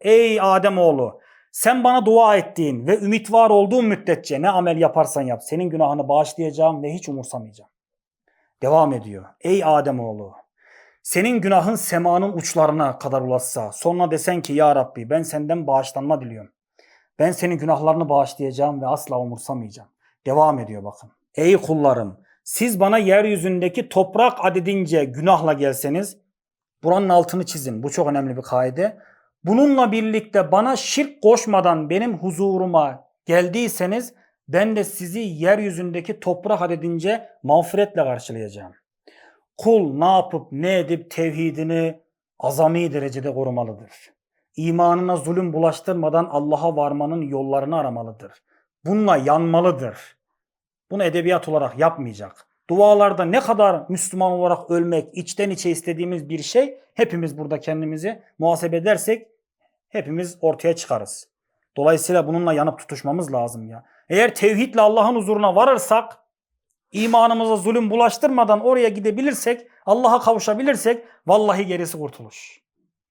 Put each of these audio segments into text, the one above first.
Ey Ademoğlu sen bana dua ettiğin ve ümit var olduğun müddetçe ne amel yaparsan yap senin günahını bağışlayacağım ve hiç umursamayacağım. Devam ediyor. Ey Ademoğlu senin günahın semanın uçlarına kadar ulaşsa sonra desen ki ya Rabbi ben senden bağışlanma diliyorum. Ben senin günahlarını bağışlayacağım ve asla umursamayacağım. Devam ediyor bakın. Ey kullarım siz bana yeryüzündeki toprak adedince günahla gelseniz buranın altını çizin. Bu çok önemli bir kaide. Bununla birlikte bana şirk koşmadan benim huzuruma geldiyseniz ben de sizi yeryüzündeki toprak adedince mağfiretle karşılayacağım. Kul ne yapıp ne edip tevhidini azami derecede korumalıdır. İmanına zulüm bulaştırmadan Allah'a varmanın yollarını aramalıdır. Bununla yanmalıdır. Bunu edebiyat olarak yapmayacak. Dualarda ne kadar Müslüman olarak ölmek içten içe istediğimiz bir şey hepimiz burada kendimizi muhasebe edersek hepimiz ortaya çıkarız. Dolayısıyla bununla yanıp tutuşmamız lazım ya. Eğer tevhidle Allah'ın huzuruna varırsak imanımıza zulüm bulaştırmadan oraya gidebilirsek, Allah'a kavuşabilirsek vallahi gerisi kurtuluş.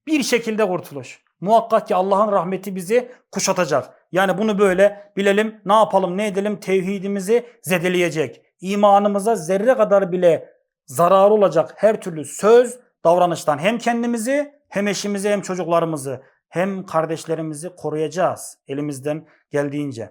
Bir şekilde kurtuluş. Muhakkak ki Allah'ın rahmeti bizi kuşatacak. Yani bunu böyle bilelim, ne yapalım, ne edelim tevhidimizi zedeleyecek. İmanımıza zerre kadar bile zararı olacak her türlü söz, davranıştan hem kendimizi, hem eşimizi, hem çocuklarımızı, hem kardeşlerimizi koruyacağız elimizden geldiğince.